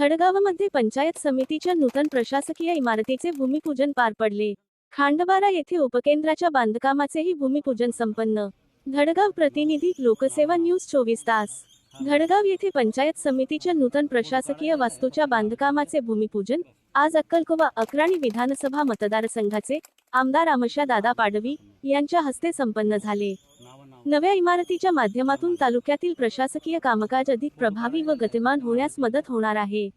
धडगावमध्ये पंचायत समितीच्या नूतन प्रशासकीय इमारतीचे भूमिपूजन पार पडले. खांडबारा येथे उपकेंद्राच्या बांधकामाचेही भूमिपूजन संपन्न. धडगाव प्रतिनिधी लोकसेवा न्यूज चोवीस तास. धडगाव येथे पंचायत समितीच्या नूतन प्रशासकीय वास्तूच्या बांधकामाचे भूमिपूजन आज अक्कलकोवा अक्राणी विधानसभा मतदारसंघाचे आमदार आमशा दादा पाडवी यांच्या हस्ते संपन्न झाले. नव्या इमारतीच्या माध्यमातून तालुक्यातील प्रशासकीय कामकाज अधिक प्रभावी व गतिमान होण्यास मदत होणार आहे.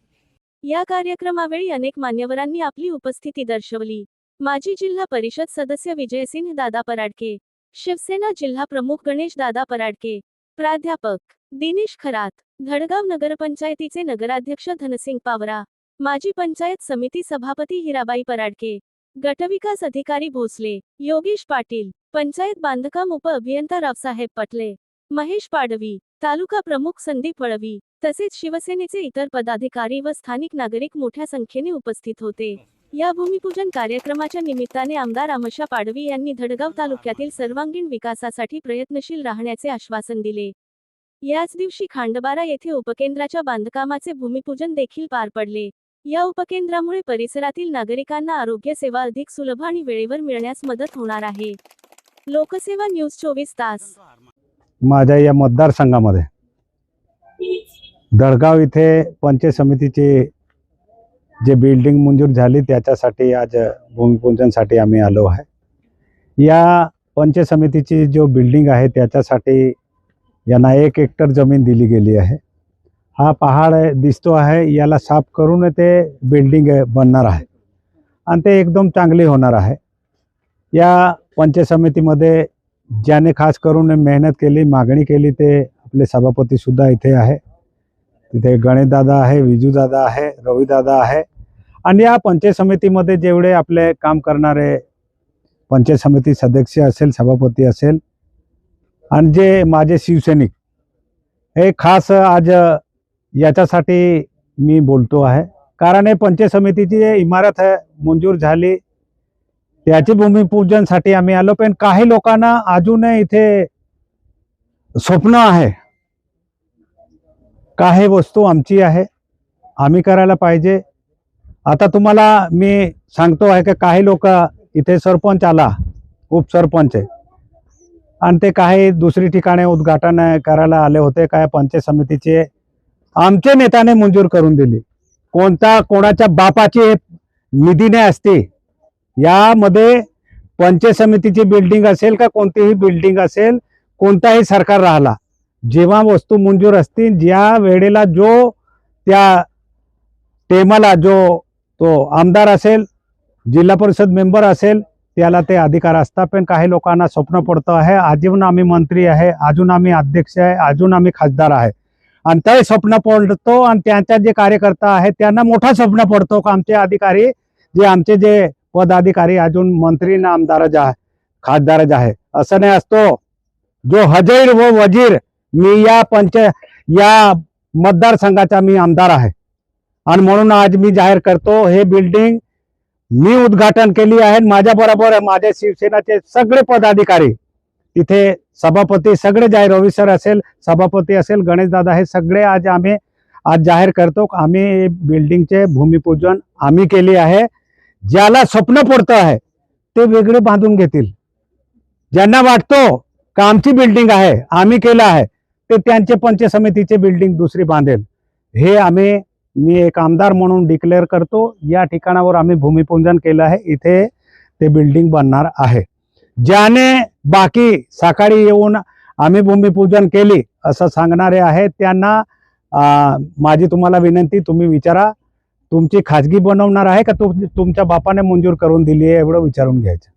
या कार्यक्रमावेळी अनेक मान्यवरांनी आपली उपस्थिती दर्शवली. माजी जिल्हा परिषद सदस्य विजयसिंह दादा पराडके शिवसेना जिल्हा प्रमुख गणेश दादा पराडके प्राध्यापक दिनेश खरात धडगाव नगरपंचायतीचे नगराध्यक्ष धनसिंग पावरा माजी पंचायत समिती सभापती हिराबाई पराडके गटविकास अधिकारी भोसले योगेश पाटील पंचायत बांधकाम उप अभियंता रावसाहेब पटले महेश पाडवी तालुका प्रमुख संदीप वळवी तसेच शिवसेनेचे इतर पदाधिकारी व स्थानिक नागरिक मोठ्या संख्येने उपस्थित होते. या भूमिपूजन कार्यक्रमाच्या निमित्ताने आमदार आमशा पाडवी यांनी धडगाव तालुक्यातील सर्वांगीण विकासासाठी प्रयत्नशील राहण्याचे आश्वासन दिले. याच दिवशी खांडबारा येथे उपकेंद्राच्या बांधकामाचे भूमिपूजन देखील पार पडले. या उपकेंद्रामुळे परिसरातील नागरिकांना आरोग्य सेवा अधिक सुलभ आणि वेळेवर मिळण्यास मदत होणार आहे. लोकसेवा न्यूज चोवीस तास. माझ्या या मतदारसंघामध्ये दडगाव इथे पंचायत समितीची जे बिल्डिंग मंजूर झाली त्याच्यासाठी आज भूमिपूजनसाठी आम्ही आलो आहे. या पंचायत समितीची जो बिल्डिंग आहे त्याच्यासाठी यांना एक हेक्टर जमीन दिली गेली आहे. हा पहाड दिसतो आहे याला साफ करून ते बिल्डिंग बनणार आहे. आणि ते एकदम चांगली होणार आहे. या पंचायत समितीमध्ये ज्याने खास करून मेहनत केली मागणी केली ते आपले सभापतीसुद्धा इथे आहे. तिथे गणेशदादा आहे विजूदादा आहे रविदादा आहे. आणि या पंचायत समितीमध्ये जेवढे आपले काम करणारे पंचायत समिती सदस्य असेल सभापती असेल आणि जे माझे शिवसैनिक हे खास आज याच्यासाठी मी बोलतो आहे. कारण हे पंचायत समितीची इमारत आहे मंजूर झाली त्याची भूमिपूजनसाठी आम्ही आलो पण काही लोकांना अजूनही इथे स्वप्न आहे. काही वस्तू आमची आहे आम्ही करायला पाहिजे. आता तुम्हाला मी सांगतो आहे की काही लोक इथे सरपंच आला उपसरपंच आहे. आणि ते काही दुसरी ठिकाणी उद्घाटन करायला आले होते काय पंचायत समितीचे. आमच्या नेत्याने मंजूर करून दिली. कोणता कोणाच्या बापाची निधीने असते यामध्ये पंचायत समितीची बिल्डिंग असेल का कोणतीही बिल्डिंग असेल कोणताही सरकार राहिला जेव्हा वस्तू मंजूर असतील ज्या वेळेला जो त्या टेमाला जो तो आमदार असेल जिल्हा परिषद मेंबर असेल त्याला ते अधिकार असतात पण काही लोकांना स्वप्न पडतं आहे अजून आम्ही मंत्री आहे अजून आम्ही अध्यक्ष आहे अजून आम्ही खासदार आहे. आणि ते स्वप्न पडतो आणि त्यांच्या जे कार्यकर्ता आहेत त्यांना मोठा स्वप्न पडतो का आमचे अधिकारी जे आमचे जे पदाधिकारी अजून मंत्री ना आमदाराचा आहे खासदारच आहे असं नाही असतो. जो हजैर व वजीर मी या पंच या मतदारसंघाचा मी आमदार आहे. आणि म्हणून आज मी जाहीर करतो हे बिल्डिंग मी उद्घाटन केली आहे. माझ्या बरोबर माझ्या शिवसेनाचे सगळे पदाधिकारी तिथे सभापती सगळे जाहीर रवी सर असेल सभापती असेल गणेशदादा हे सगळे आज आम्ही आज जाहीर करतो. आम्ही बिल्डिंगचे भूमिपूजन आम्ही केली आहे. ज्याला स्वप्न पडतं आहे ते वेगळे बांधून घेतील. ज्यांना वाटतो का आमची बिल्डिंग आहे आम्ही केलं आहे ते त्यांचे पंच समितीचे बिल्डिंग दुसरी बांधेल. हे आम्ही मी एक आमदार म्हणून डिक्लेअर करतो या ठिकाणावर आम्ही भूमिपूजन केलं आहे इथे ते बिल्डिंग बनणार आहे. ज्याने बाकी सकाळी येऊन आम्ही भूमिपूजन केली असं सांगणारे आहे त्यांना माझी तुम्हाला विनंती तुम्ही विचारा. तुमची खाजगी बनवणार आहे का तुम तुमच्या बापाने मंजूर करून दिली आहे? एवढं विचारून घ्यायचं.